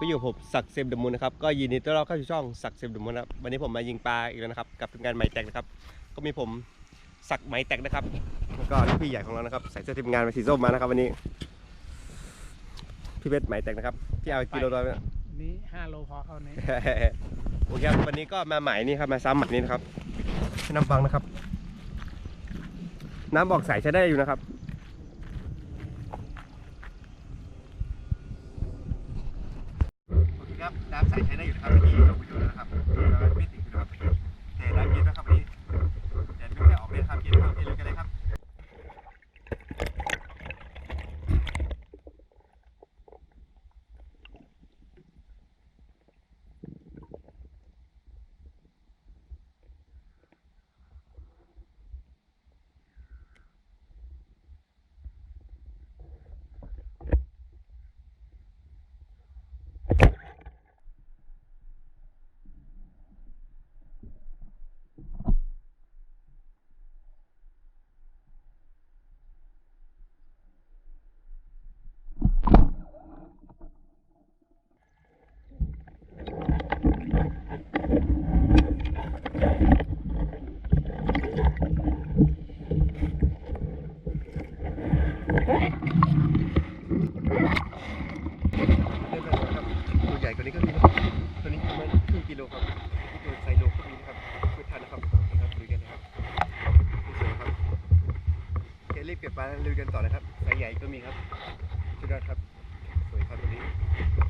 ก็อยู่กับผมศักดิ์เซมเดอะมูนนะครับก็ยินดีต้อนรับเข้าสู่ช่องศักดิ์เซมเดอะมูนนะครับวันนี้ผมมายิงปลาอีกแล้วนะครับกับทีมงานไหมแตกนะครับก็มีผมศักดิ์ไหมแตกนะครับแล้วก็พี่ใหญ่ของเรานะครับใส่เสื้อทีมงานมาสีส้มมานะครับวันนี้พี่เพชรไหมแตกนะครับที่เอากิโลดอยนี้ห้าโลพอเข้านี้โอเคครับวันนี้ก็มาหมายนี่ครับมาซ้ำหมายนี้นะครับที่น้ำฟังนะครับ น้ำบอกใสใช้ได้อยู่นะครับ โอเค ครับน้ำใช้ได้อยู่นะครับที่เราไปดูนะครับเราไม่ติดอยู่นะครับแต่น้ำเย็นนะครับวันนี้แดดไม่ได้ออกเลยครับเย็นนะครับเย็นเลยกันเลยครับเริ่มแล้วนะครับตัวใหญ่กว่านี้ก็มีนะครับตัวนี้ประมาณครึ่งกิโลครับที่ตัวไซโลก็มีนะครับไม่ทันนะครับนะครับลุยกันนะครับสวยๆครับโอ เครีบเก็บปลาลุยกันต่อนะครับใหญ่ก็มีครับชุดยอดครับสวยครับตัวนี้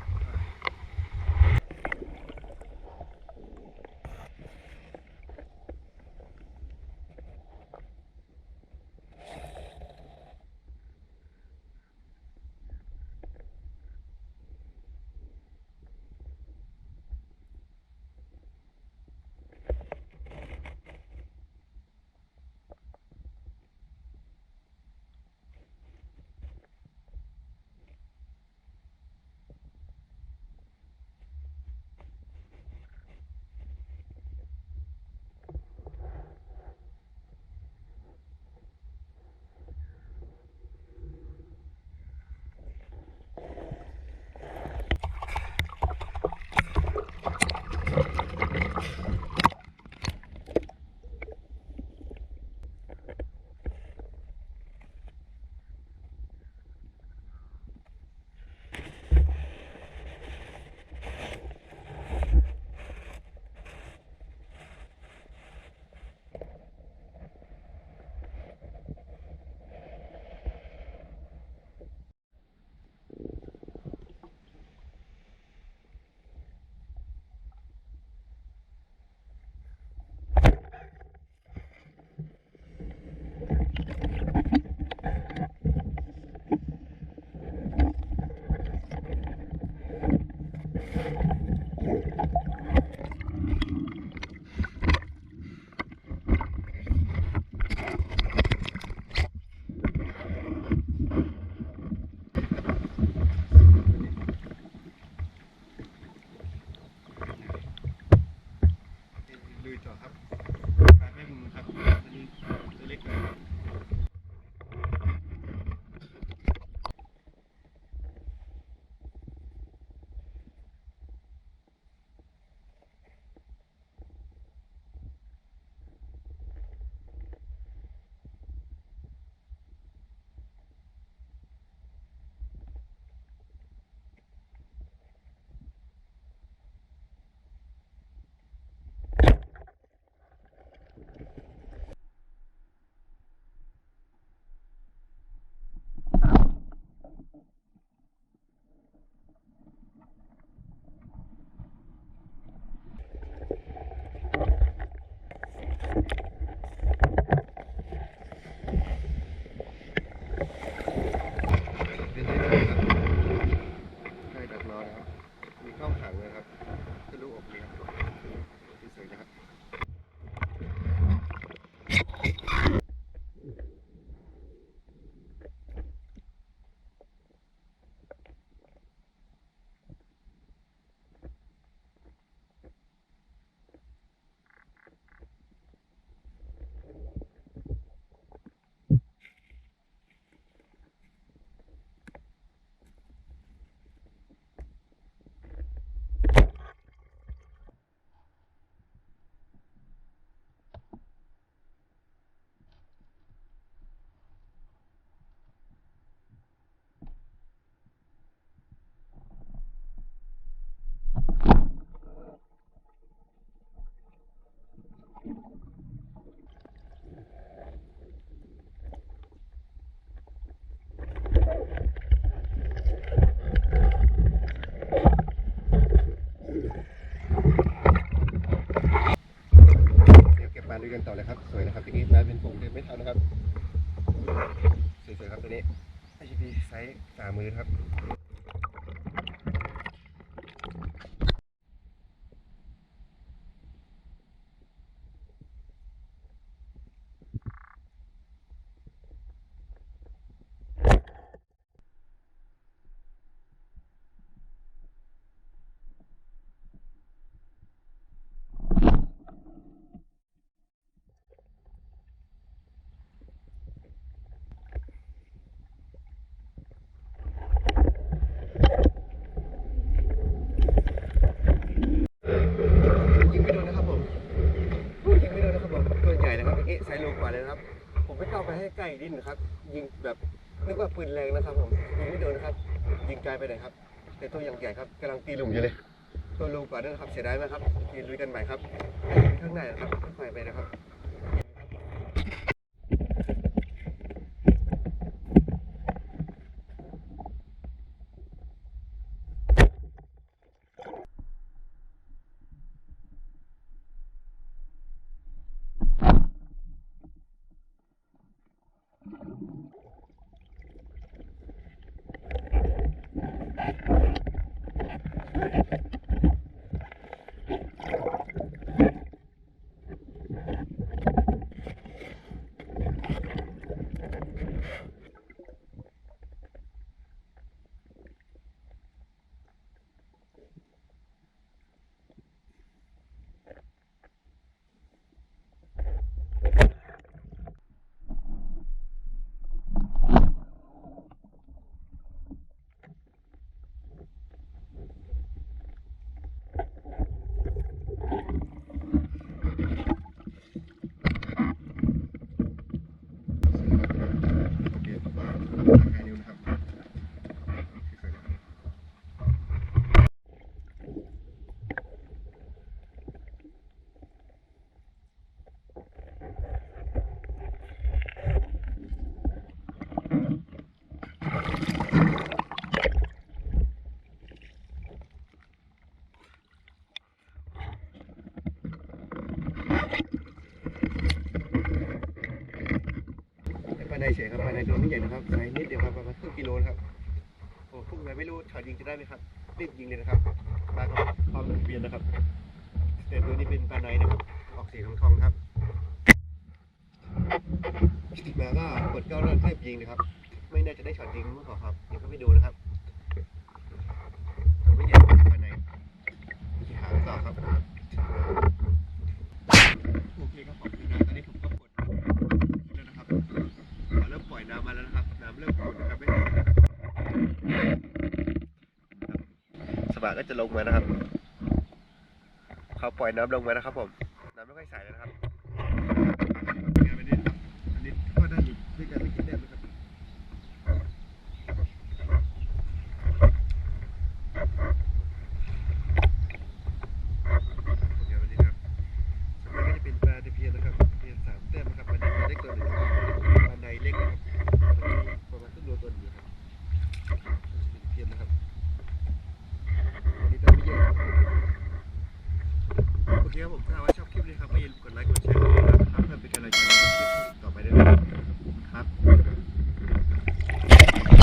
เดี๋ยวเก็บปลาด้วยกันต่อเลยครับ สวยนะครับตะกี้น้เป็นผมเดินไม่ทันนะครับ สวยๆครับตัวนี้ h p ไซส์สามมือครับ ดินนครับยิงแบบนึกว่าปืนแรงนะครับผมยิงไม่โดนนะครับ ยิงไกลไปไหนครับ แต่ตัวอย่างใหญ่ครับกำลังตีหลุมอยู่เลย ตัวลูกว่าด้วยครับเสียดายมากครับทีลุยกันใหม่ครับข้างในครับค่อยๆไปนะครับ โอเคให้นิ้วนะครับสวยๆนะครับแต่ภายในเฉยครับภายในะครับไกลนิดเดียวครับประมาณครึ่งกิโลนะครับโอ้พุ่งไปไม่รู้ช็อตยิงจะได้ไหมครับรีบยิงเลยนะครับมาครับความหมุนเวียนนะครับแต่ตัวนี้เป็นปลาในนะครับ ออกสีทองทองครับมาก็กดเก้าเริ่มรีบยิงนะครับ ไม่น่าจะได้ช็อตยิงเมื่อก่อนครับเดี๋ยวก็ไปดูนะครับตัวไม่ใหญ่ปลาในหางต่อครับโอเคครับขอบคุณนะตอนนี้ผมก็กดแล้วนะครับเริ่มปล่อยน้ำมาแล้วนะครับ น้ำเริ่มขุ่นนะครับไม่าก็จะลงมานะครับ เขาปล่อยน้ำลงมานะครับผม น้ำไม่ค่อยใสแล้ว